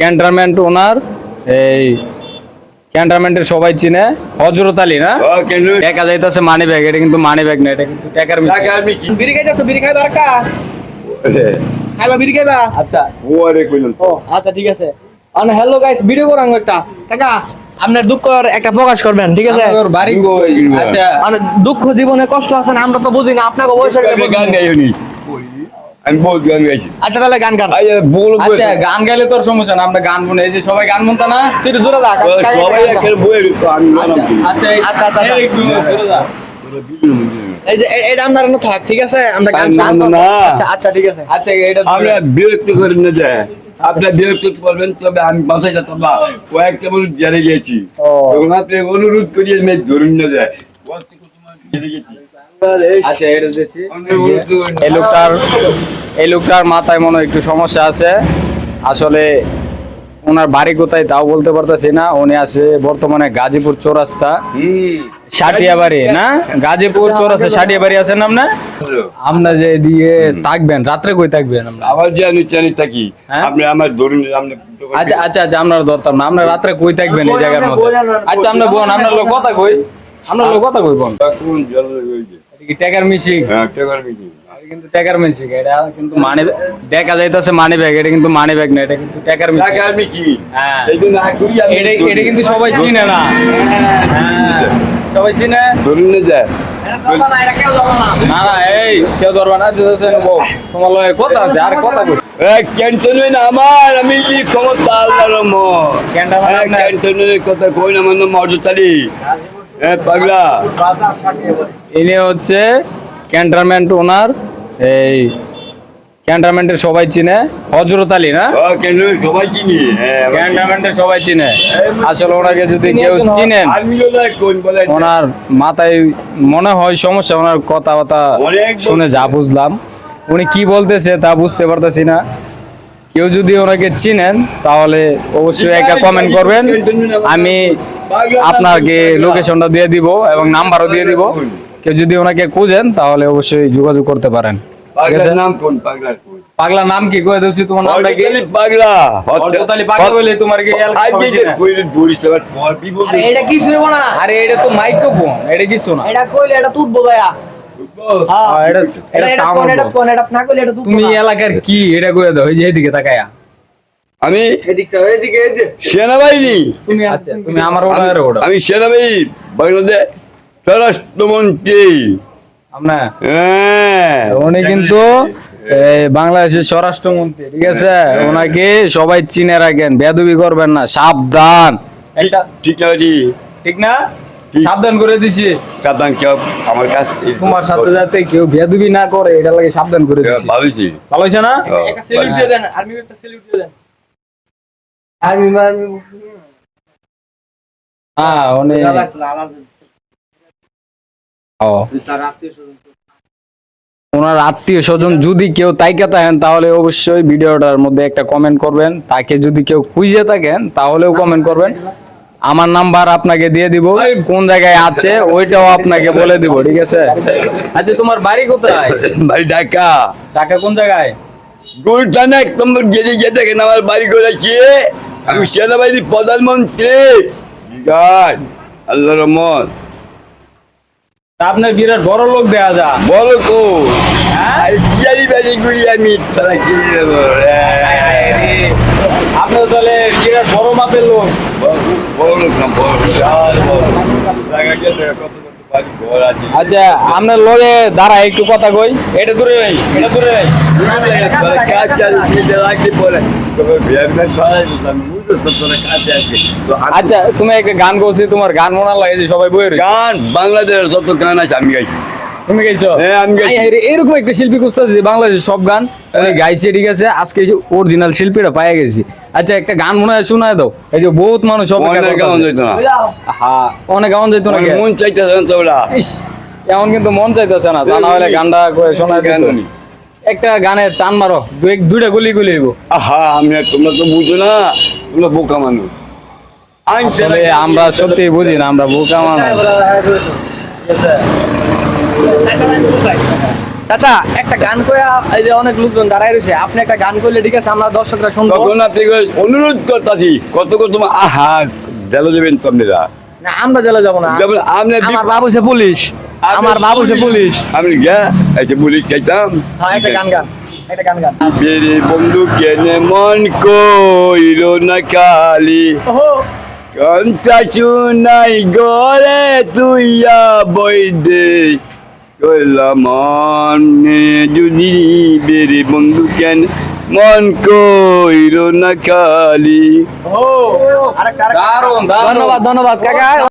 Cantonment ওনার এই ক্যান্টারমেন্টের সবাই চিনে। হজরত আলী না? ও কেন দেখা যাইতেছে মানি ব্যাগ এটা কিন্তু মানি ব্যাগ না এটা কিন্তু টাকার। টাকা বিড়ি খাইতেছো? বিড়ি খাই দরকার? খাইবা বিড়ি খাইবা? আচ্ছা। ওরে কইলাম ও আচ্ছা ঠিক আছে। আন হ্যালো গাইস ভিডিও করাং একটা। কাকা আপনার দুঃখ একটা প্রকাশ করবেন ঠিক আছে? আপনার বাড়ি আচ্ছা মানে দুঃখ জীবনে কষ্ট আছে না আমরা তো বুঝি না আপনাকে বয়স গান গাইও নি। আমি বহুত গান গাইছি। আচ্ছা তাহলে গান গান। আই আচ্ছা গান গাইলে তোর সমস্যা না আমরা গান এই যে সবাই গান না তুই দূরে যা কাকা, সবাই। একের আমি আচ্ছা আচ্ছা, আচ্ছা, এই একটু দূরে যা। এই যে এটা আমরা না থাক ঠিক আছে? আমরা গান। আচ্ছা আচ্ছা ঠিক আছে। আচ্ছা এটা আমরা বিরক্ত করেন না যায় আপনার বিরক্ত করবেন তবে আমি বাসায় যেতাম না কয়েকটা মানুষ জেলে গেছি। তখন আপনি অনুরোধ করিয়ে মেয়ে ধরুন না যায় আচ্ছা এটা। এই লোকটার এই লোকটার মাথায় মনে একটু সমস্যা আছে। আসলে ওনার বাড়ি কোথায় তাও বলতে পারতেছি না। উনি আছে বর্তমানে গাজীপুর চৌরাস্তা। হুম। সাটিয়াবাড়ি না? গাজীপুর চৌরাস্তা সাটিয়াবাড়ি আছেন আপনার আমরা যে দিয়ে থাকবেন রাত্রে কই থাকবেন আবার যে আমি থাকি হ্যাঁ? আপনি আমার ধরুন আচ্ছা আচ্ছা আচ্ছা আপনার ধরতাম না। আমরা রাত্রে কই থাকবেন এই জায়গার মধ্যে? আচ্ছা আমরা বোন আপনার লোক কথা কই? আমরা লোক কথা কই বোন কোন জল হয়েছে কি টাকার মিশিং হ্যাঁ টাকার মিটিং কিন্তু টাকার মিশিং এটা কিন্তু মানি দেখা যাইতাছে মানি ব্যাগ এটা কিন্তু মানি ব্যাগ না এটা কিন্তু টাকার মিশিং টাকার মিটিং হ্যাঁ। আমি এটা এটা কিন্তু সবাই চিনে না। সবাই চিনে? ধরুন না যায় না, এটা কেউ যাব না। না না এই কেউ ধরবা না যে যে নেব তোমার লগে কথা আছে আর কথা ক্যান্টনমেন্ট আমার আমি ক্ষমতা আল্লাহর রহমত? ক্যান্টনমেন্ট আপনার? ক্যান্টনমেন্টের কথা কই না আমার নাম মর্যাদালি হ্যাঁ। পাগলা। ইনি হচ্ছে ক্যান্টারমেন্ট ওনার এই ক্যান্টারমেন্টের সবাই চিনে। হজরত আলী না? সবাই চিনি। হ্যাঁ ক্যান্টারমেন্টের সবাই চিনে। আসলে ওনাকে যদি কেউ চিনেন ওনার মাথায় মনে হয় সমস্যা ওনার কথাবার্তা অনেক শুনে যা বুঝলাম। উনি কি বলতেছে তা বুঝতে পারতেছি না। কেউ যদি ওনাকে চিনেন তাহলে অবশ্যই একটা কমেন্ট করবেন। আমি আপনাকে লোকেশনটা দিয়ে দিব এবং নাম্বারও দিয়ে দিব। কেউ যদি ওনাকে খুঁজেন তাহলে অবশ্যই যোগাযোগ করতে পারেন। নাম কোন? পাগলা নাম কি কয়ে দিচ্ছি তোমার নামটা কি? পাগলা। পাগলা বলে তোমার কি এটা কি শুনব না আরে এটা তো মাইক্রোফোন এটা কিছু না এটা কইলে এটা তুলবো ভাইয়া। হ্যাঁ এটা এটা এটা এটা কোন এটা হলো। কোন এটা না কইলে এটা তুলবো তুমি এলাকার কি? এটা কয়ে দাও এই যে এদিকে তাকায়া। আমি এদিক চাও, এদিকে এই যে। সেনাবাহিনী। তুমি আচ্ছা আমার আমি- সেনাবাহিনী বাংলাদেশ স্বরাষ্ট্রমন্ত্রী। হ্যাঁ। উনি কিন্তু বাংলাদেশের স্বরাষ্ট্রমন্ত্রী ঠিক আছে? ওনাকে সবাই চিনে রাখেন বেদবি করবেন না সাবধান। ঠিক আছে ঠিক না? সাবধান করে দিছি। সাবধান কেউ আমার কাছে তোমার সাথে যাতে কেউ বেদবি না করে এটা লাগে সাবধান করে দিছি। ভালো হয়েছে না? একটা সেলিউট দিয়ে দেন আর্মি একটা সেলিউট দিয়ে দেন। আর্মি আর্মি হ্যাঁ উনি ও। ওনার আত্মীয় স্বজন যদি কেউ তাইকা থাকেন তাহলে অবশ্যই ভিডিওটার মধ্যে একটা কমেন্ট করবেন। তাকে যদি কেউ খুঁজে থাকেন তাহলেও কমেন্ট করবেন। আমার নাম্বার আপনাকে দিয়ে দিব। কোন জায়গায় আছে ওইটাও আপনাকে বলে দিব ঠিক আছে? আচ্ছা তোমার বাড়ি কোথায়? বাড়ি ঢাকা। ঢাকা কোন জায়গায়? গুলটানা এক নম্বর গেলে গিয়ে দেখেন আমার বাড়ি করেছি আমি সেনাবাহিনীর প্রধানমন্ত্রী। গান আল্লাহ রহমত। তা আপনার বিরাট বড় লোক দেয়া যা। বলো কো হ্যাঁ? বিয়ারি বাড়ি গুড়ি আমি তারা কিনে দেবো আপনি তাহলে বিরাট বড় মাপের লোক। বড় লোক না বড় বিশাল বড়। আচ্ছা আপনার লগে দাঁড়া একটু কথা কই। এটা দূরে ভাই এটা দূরে ভাই আচ্ছা তুমি একটা গান করছি, তোমার গান মনে লাগে সবাই বই গান, বাংলাদেশের যত গান আছে, আমি গাইছি। তুমি গাইছো? হ্যাঁ, আমি গাইছি। এরকম একটা শিল্পী খুঁজতেছে যে বাংলাদেশের সব গান। উনি গাইছে ঠিক আছে আজকে অরিজিনাল শিল্পীরা পাইয়া গেছি। আচ্ছা একটা গান মনে হয় শোনায় দাও। এই যে বহুত মানুষ না হ্যাঁ অনেক গান যাইতো না। মন চাইতেছে না তো ওরা। ইস, এমন কিন্তু মন চাইতেছে না। তা না হলে গানটা করে শোনায় দিত। একটা গানের টান মারো দু এক দুইটা গুলি গুলি হইব। আহা আমি তোমরা তো বুঝো না তোমরা বোকা মানুষ। আসলে আমরা সত্যি বুঝি না আমরা বোকা মানুষ। চাচা একটা গান কয়া এই যে অনেক লোকজন দাঁড়ায় রয়েছে আপনি একটা গান করলে ঠিক আছে আমরা দর্শকরা শুনব। তখন আপনি করে অনুরোধ করতেছি কত কত আহা দেলো দেবেন তো আপনারা? না আমরা জেলে যাব না। আমরা আমার বাবু সে পুলিশ। আমার বাবু সে পুলিশ। আমি গা আচ্ছা পুলিশ খাইতাম হ্যাঁ একটা গান গান একটা গান গান। সেরে বন্ধু কেনে মন কইল না কালি? কঞ্চা চুনাই গরে তুইয়া বই দে মনে। যদি বেরে বন্ধু কেন? মন কইল না কালি ধন্যবাদ ধন্যবাদ কাকা।